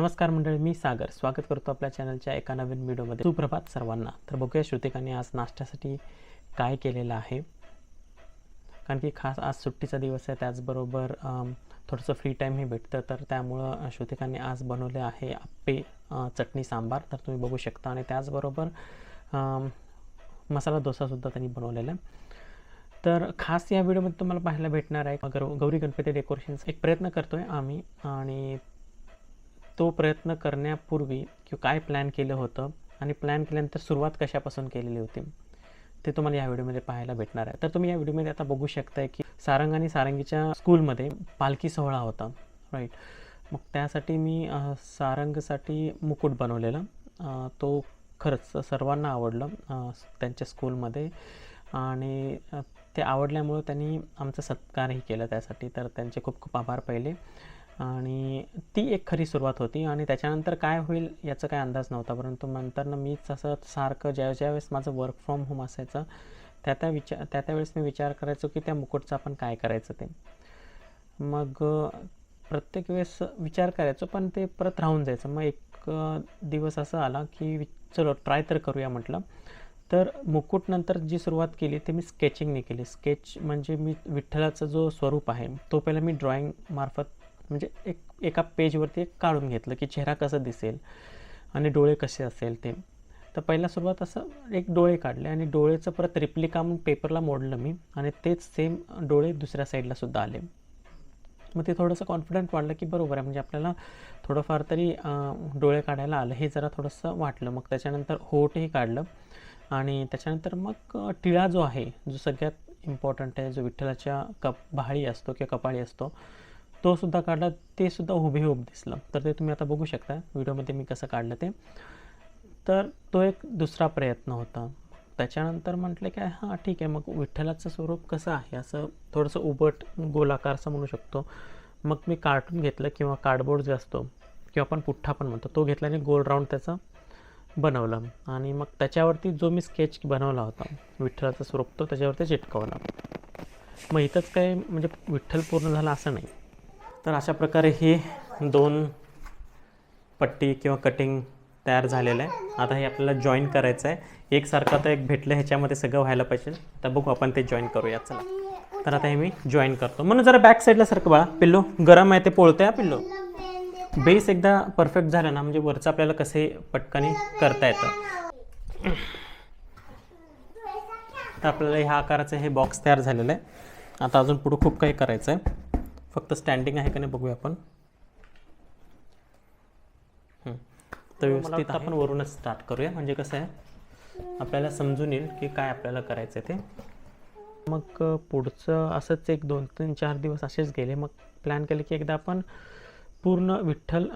नमस्कार मंडळी मी सागर. स्वागत करतो आपल्या चॅनलच्या एका नवीन व्हिडिओमध्ये. सुप्रभात सर्वांना. तर बघूया श्रुतिकाने आज नाश्त्यासाठी काय केलेलं आहे. कारण की खास आज सुट्टीचा दिवस आहे त्याचबरोबर थोडंसं फ्री टाईमही भेटतं. तर त्यामुळं श्रुतिकाने आज बनवले आहे आप्पे चटणी सांबार. तर तुम्ही बघू शकता. आणि त्याचबरोबर मसाला डोसासुद्धा त्यांनी बनवलेला आहे. तर खास या व्हिडिओमध्ये तुम्हाला पाहायला भेटणार आहे गौरी गणपती डेकोरेशनचा एक प्रयत्न करतो आहे आम्ही. आणि तो प्रयत्न करण्यापूर्वी किंवा काय प्लॅन केलं होतं आणि प्लॅन केल्यानंतर सुरुवात कशापासून केलेली होती ते तुम्हाला या व्हिडिओमध्ये पाहायला भेटणार आहे. तर तुम्ही या व्हिडिओमध्ये आता बघू शकताय की सारंग आणि सारंगीच्या स्कूलमध्ये पालखी सोहळा होता राईट मग त्यासाठी मी सारंगसाठी मुकुट बनवलेला. तो खरंच सर्वांना आवडलं त्यांच्या स्कूलमध्ये आणि ते आवडल्यामुळं त्यांनी आमचा सत्कारही केला त्यासाठी. तर त्यांचे खूप खूप आभार पहिले. आणि ती एक खरी सुरुवात होती आणि त्याच्यानंतर काय होईल याचा काय अंदाज नव्हता परंतु नंतरनं मीच असं सारखं ज्या ज्यावेळेस माझं वर्क फ्रॉम होम असायचं त्या त्या विचार त्या त्यावेळेस मी विचार करायचो की त्या मुकुटचं आपण काय करायचं ते. मग प्रत्येक वेळेस विचार करायचो पण ते परत राहून जायचं. मग एक दिवस असं आला की चलो ट्राय तर करूया म्हटलं. तर मुकुटनंतर जी सुरुवात केली ते मी स्केचिंगने केली. स्केच म्हणजे मी विठ्ठलाचा जो स्वरूप आहे तो पहिला मी ड्रॉईंगमार्फत म्हणजे एक एका पेजवरती एक काढून घेतलं की चेहरा कसा दिसेल आणि डोळे कसे असेल ते. तर पहिला सुरुवात असं एक डोळे काढले आणि डोळेचं परत रिप्लिका म्हणून पेपरला मोडलं मी आणि तेच सेम डोळे दुसऱ्या साईडला सुद्धा आले. मग ते थोडंसं कॉन्फिडंट वाढलं की बरोबर आहे म्हणजे आपल्याला थोडंफार तरी डोळे काढायला आलं हे जरा थोडंसं वाटलं. मग त्याच्यानंतर होटही काढलं आणि त्याच्यानंतर मग टिळा जो आहे जो सगळ्यात इम्पॉर्टंट आहे जो विठ्ठलाच्या कप भाळी असतो किंवा कपाळी असतो तो सुद्धा काढला ते सुद्धा हुबेहूब दिसलं. तर ते तुम्ही आता बघू शकता व्हिडिओमध्ये मी कसं काढलं ते. तर तो एक दुसरा प्रयत्न होता. त्याच्यानंतर म्हटलं की हां ठीक आहे मग विठ्ठलाचं स्वरूप कसं आहे? असं थोडंसं उबट गोलाकार असं म्हणू शकतो. मग मी कार्टून घेतलं किंवा कार्डबोर्ड जे असतो किंवा आपण पुठ्ठा पण म्हणतो तो घेतला आणि गोल राऊंड त्याचं बनवलं. आणि मग त्याच्यावरती जो मी स्केच बनवला होता विठ्ठलाचं स्वरूप तो त्याच्यावरती चिटकवला. मग इथंच काय म्हणजे विठ्ठल पूर्ण झाला असं नाही. तर अशा प्रकारे हे दोन पट्टी किंवा कटिंग तयार झालेलं आहे. आता हे आपल्याला जॉईन करायचं आहे. एकसारखं तर एक भेटलं ह्याच्यामध्ये सगळं व्हायला पाहिजे. तर बघू आपण ते जॉईन करूया चला. तर आता हे मी जॉईन करतो. म्हणून जरा बॅक साईडला सारखं बाळा पिल्लू गरम आहे ते पोळतं आहे पिल्लू? बेस एकदा परफेक्ट झाला ना म्हणजे वरचं आपल्याला कसे पटकनी करता येतं. तर आपल्याला ह्या आकाराचं हे बॉक्स तयार झालेलं आहे. आता अजून पुढं खूप काही करायचं आहे. फक्त स्टँडिंग आहे का नाही बघूया आपण. तर व्यवस्थित आपण वरूनच स्टार्ट करूया. म्हणजे कसं आहे आपल्याला समजून येईल की काय आपल्याला करायचं आहे ते. मग पुढचं असंच एक दोन तीन चार दिवस असेच गेले. मग प्लॅन केलं की एकदा आपण पूर्ण विठ्ठल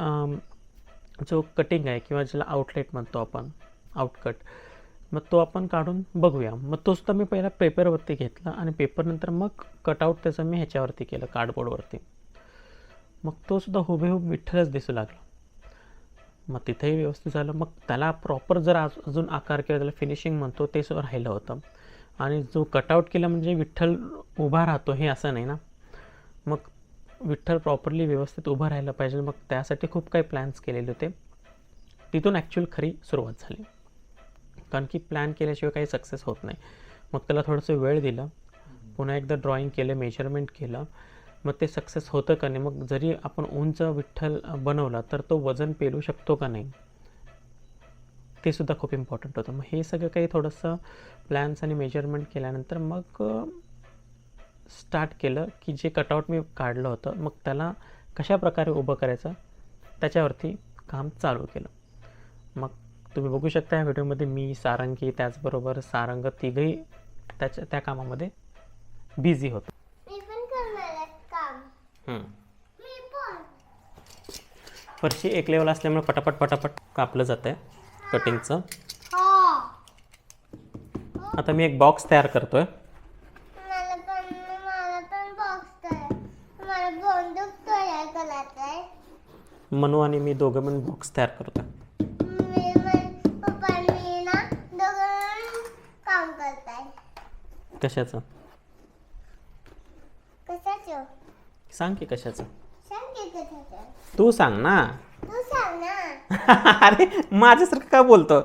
जो कटिंग आहे किंवा ज्याला आउटलेट म्हणतो आपण आउटकट मग तो आपण काढून बघूया. मग तो सुद्धा मी पहिला पेपरवरती घेतला आणि पेपरनंतर मग कटआउट त्याचं मी ह्याच्यावरती केलं कार्डबोर्डवरती मग तो सुद्धा हुबेहूब विठ्ठलच दिसू लागला. मग तिथेही व्यवस्थित झालं. मग त्याला प्रॉपर जर आज अजून आकार किंवा त्याला फिनिशिंग म्हणतो ते सुद्धा राहिलं होतं. आणि जो कटआउट केला म्हणजे विठ्ठल उभा राहतो हे असं नाही ना? मग विठ्ठल प्रॉपरली व्यवस्थित उभं राहिलं पाहिजे. मग त्यासाठी खूप काही प्लॅन्स केलेले होते. तिथून ॲक्च्युअल खरी सुरुवात झाली. कारण की प्लॅन केल्याशिवाय काही सक्सेस होत नाही. मग त्याला थोडंसं वेळ दिलं. पुन्हा एकदा ड्रॉइंग केलं मेजरमेंट केलं. मग ते सक्सेस होतं का नाही? मग जरी आपण उंच विठ्ठल बनवला तर तो वजन पेलू शकतो का नाही? ते सुद्धा खूप इम्पॉर्टंट होतं. मग हे सगळं काही थोडंसं प्लॅन्स आणि मेजरमेंट केल्यानंतर मग स्टार्ट केलं की जे कटआउट मी काढलं होतं मग त्याला कशा प्रकारे उभं करायचं? त्याच्यावरती काम चालू केलं. मग तुम्ही बघू शकता या व्हिडिओमध्ये मी सारंगी त्याचबरोबर सारंग तिघही त्याच्या त्या कामामध्ये बिझी होतो. फरशी एक लेवल असल्यामुळे पटापट पटापट कापलं जातं आहे कटिंगचं आता मी एक बॉक्स तयार करतो आहे मला पण मला पण बॉक्स तयार. मला बंदूक तयार करायचं आहे मनू आणि मी दोघं पण बॉक्स तयार करतो आहे मी पण पप्पा आणि मी ना दोघं काम करताय कशाचं? कशाचं? सांग की कशाचं? सांग की कशाचं? तू सांग ना. तू सांग अरे माझ्यासारखं का बोलतो.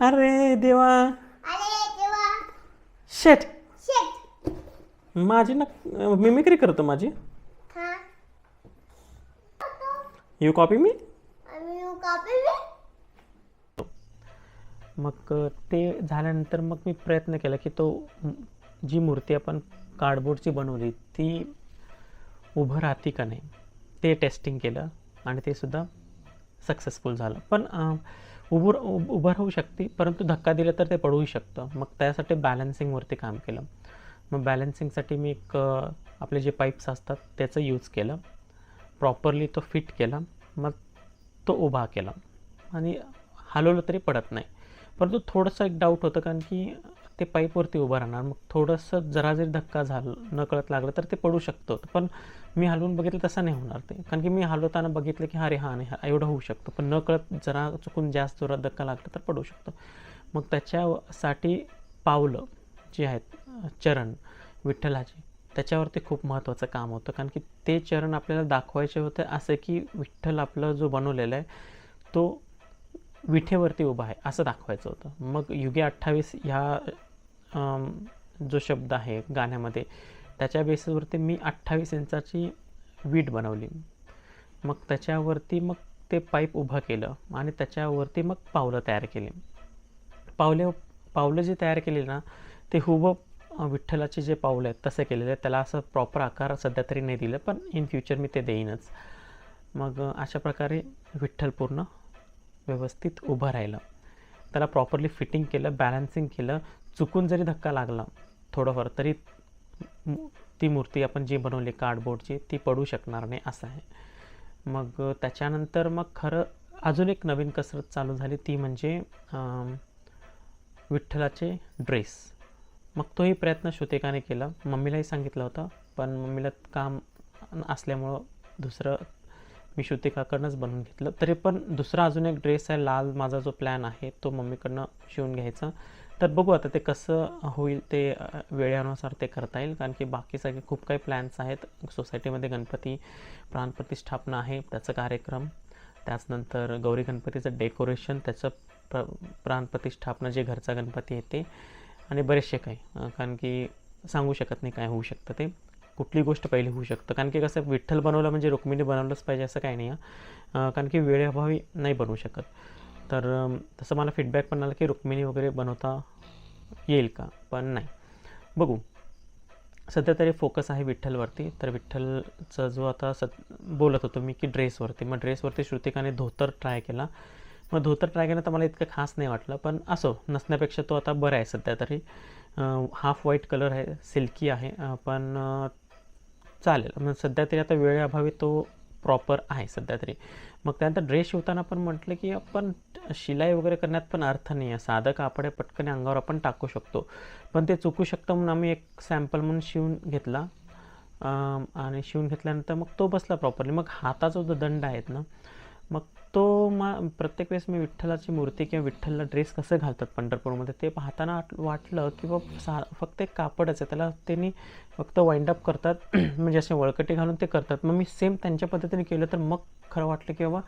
अरे देवा. अरे देवा. शेट. शेट. माझी ना मिमिक्री करतो माझी. हा. You copy me you copy me मग ते झाल्यानंतर मग मी प्रयत्न केला की तो जी मूर्ती आपण कार्डबोर्डची बनवली ती उभं राहते का नाही ते टेस्टिंग केलं आणि ते सुद्धा सक्सेसफुल झालं. पण उभं उभं राहू शकते परंतु धक्का दिला तर ते पडूही शकतं. मग त्यासाठी बॅलन्सिंगवरती काम केलं. मग बॅलन्सिंगसाठी मी एक आपले जे पाईप्स असतात त्याचं यूज केलं. प्रॉपरली तो फिट केला. मग तो उभा केला. आणि हलवलं तरी पडत नाही. परंतु थोडंसं एक डाऊट होतं कारण की ते पाईपवरती उभं राहणार. मग थोडंसं जरा जरी धक्का झाला न कळत लागलं तर ते पडू शकतं. पण मी हलवून बघितलं तसं नाही होणार ते. कारण की मी हलवताना बघितलं की अरे हा नाही हा एवढं होऊ शकतं. पण न कळत जरा चुकून जास्त जोरात धक्का लागला तर पडू शकतो. मग त्याच्यासाठी पावलं जी आहेत चरण विठ्ठलाचे त्याच्यावरती खूप महत्त्वाचं काम होतं. कारण की ते चरण आपल्याला दाखवायचे होते असं की विठ्ठल आपलं जो बनवलेला आहे तो विठेवरती उभा आहे असं दाखवायचं होतं. मग युगे अठ्ठावीस ह्या जो शब्द आहे गाण्यामध्ये त्याच्या बेसिसवरती मी अठ्ठावीस इंचाची वीट बनवली. मग त्याच्यावरती मग ते पाईप उभं केलं आणि त्याच्यावरती मग पावलं तयार केली. पावले पावलं जे तयार केली ना ते हुब विठ्ठलाचे जे पावलं आहेत तसे केलेले आहेत. त्याला असं प्रॉपर आकार सध्या तरी नाही दिलं पण इन फ्युचर मी ते देईनच. मग अशा प्रकारे विठ्ठल पूर्ण व्यवस्थित उभं राहिलं. त्याला प्रॉपरली फिटिंग केलं बॅलन्सिंग केलं चुकून जरी धक्का लागला थोडंफार तरी मू- ती मूर्ती आपण जी बनवली कार्डबोर्डची ती पडू शकणार नाही असं आहे. मग त्याच्यानंतर मग खरं अजून एक नवीन कसरत चालू झाली ती म्हणजे विठ्ठलाचे ड्रेस मग तोही प्रयत्न श्रुतिकाने केला. मम्मीलाही सांगितलं होतं पण मम्मीला काम असल्यामुळं दुसरं मी श्रुतिकाकडनंच बनवून घेतलं. तरी पण दुसरा अजून एक ड्रेस आहे लाल माझा जो प्लॅन आहे तो मम्मीकडनं शिवून घ्यायचा. तर बघू आता ते कसं होईल ते वेळेनुसार ते करता येईल. कारण की बाकी सगळे खूप काही प्लॅन्स आहेत. सोसायटीमध्ये गणपती प्राणप्रतिष्ठापना आहे त्याचा कार्यक्रम. त्याचनंतर गौरी गणपतीचं डेकोरेशन त्याचं प्र प्राणप्रतिष्ठापना जे घरचा गणपती आहे ते. आणि बरेचसे काही कारण की सांगू शकत नाही काय होऊ शकतं ते. कुठली गोष्ट पहिली होऊ शकतं. कारण की कसं विठ्ठल बनवलं म्हणजे रुक्मिणी बनवलंच पाहिजे असं काही नाही आहे कारण की वेळेअभावी नाही बनवू शकत. तर तसं मला फीडबॅक पण आला की रुक्मिणी वगैरे बनवता येईल का? पण नाही. बघू. सध्या तरी फोकस आहे विठ्ठलवरती. तर विठ्ठलचा जो आता सत बोलत होतो मी की ड्रेसवरती. मग ड्रेसवरती श्रुतिकाने धोतर ट्राय केला. मग धोतर ट्राय केलं तर मला इतकं खास नाही वाटलं. पण असो नसण्यापेक्षा तो आता बरा आहे सध्या तरी. हाफ व्हाईट कलर आहे सिल्की आहे. पण चालेल. मग सध्या तरी आता वेळेअभावी तो प्रॉपर आहे सध्या तरी. मग त्यानंतर ड्रेस शिवताना पण म्हटलं की आपण शिलाई वगैरे करण्यात पण अर्थ नाही आहे साधं कापड आहे पटकन अंगावर आपण टाकू शकतो. पण ते चुकू शकतं म्हणून आम्ही एक सॅम्पल म्हणून शिवून घेतला. आणि शिवून घेतल्यानंतर मग तो बसला प्रॉपरली मग हाताचा जो दंड आहेत ना मग तो मा प्रत्येक वेळेस मी विठ्ठलाची मूर्ती किंवा विठ्ठलला ड्रेस कसं घालतात पंढरपूरमध्ये ते पाहताना वाटलं की बा सा फक्त एक कापडच आहे. त्याला त्यांनी फक्त वाइंडअप करतात म्हणजे असे वळकटी घालून ते करतात. मग मी सेम त्यांच्या पद्धतीने केलं तर मग खरं वाटलं की बाबा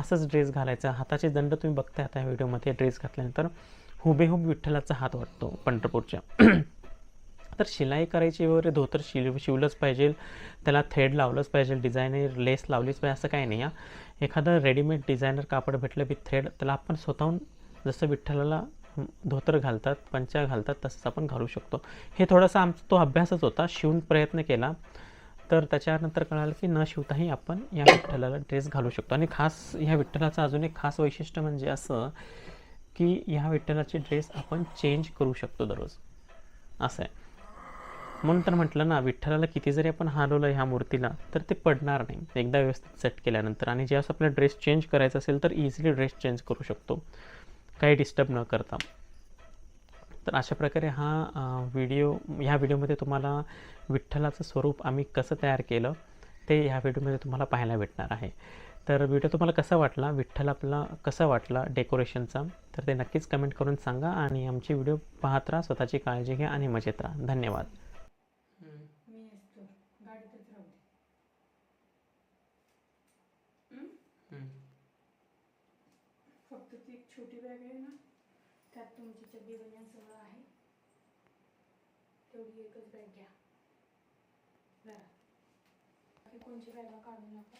असंच ड्रेस घालायचा. हाताचे दंड तुम्ही बघताय आता या व्हिडिओमध्ये ड्रेस घातल्यानंतर. हुबेहूब विठ्ठलाचा हात वाटतो पंढरपूरच्या. तर शिलाई करायची वगैरे धोतर शिव शिवलंच पाहिजे. त्याला थ्रेड लावलंच पाहिजे डिझायनर लेस लावलीच पाहिजे असं काही नाही आहे एखादं रेडीमेड डिझायनर कापड भेटलं विथ थ्रेड त्याला आपण स्वतःहून जसं विठ्ठलाला धोतर घालतात पंचा घालतात तसंच आपण घालू शकतो. हे थोडासा आमचा तो अभ्यासच होता शिवून प्रयत्न केला. तर त्याच्यानंतर कळालं की न शिवताही आपण या विठ्ठलाला ड्रेस घालू शकतो. आणि खास ह्या विठ्ठलाचं अजून एक खास वैशिष्ट्य म्हणजे असं की ह्या विठ्ठलाचे ड्रेस आपण चेंज करू शकतो दररोज. असं आहे. म्हणून तर म्हटलं ना विठ्ठलाला किती जरी आपण हलवलं ह्या मूर्तीला तर ते पडणार नाही. एकदा व्यवस्थित सेट केल्यानंतर आणि ज्यावेळेस आपला ड्रेस चेंज करायचा असेल तर इझिली ड्रेस चेंज करू शकतो. काही डिस्टर्ब न करता. तर अशा प्रकारे हा व्हिडिओ ह्या व्हिडिओमध्ये तुम्हाला विठ्ठलाचं स्वरूप आम्ही कसं तयार केलं ते ह्या व्हिडिओमध्ये तुम्हाला पाहायला भेटणार आहे. तर व्हिडिओ तुम्हाला कसा वाटला विठ्ठल आपला कसा वाटला डेकोरेशनचा तर ते नक्कीच कमेंट करून सांगा आणि आमची व्हिडिओ पाहत राहा स्वतःची काळजी घ्या आणि मजेत राहा. धन्यवाद मी असतो गाडीतच राहू दे फक्त ती एक छोटी बॅग आहे ना त्यात तुमची चड्डी बनियान सगळं आहे तेवढी एकच बॅग घ्या. जरा बाकी कोणची बॅगा काढू नका.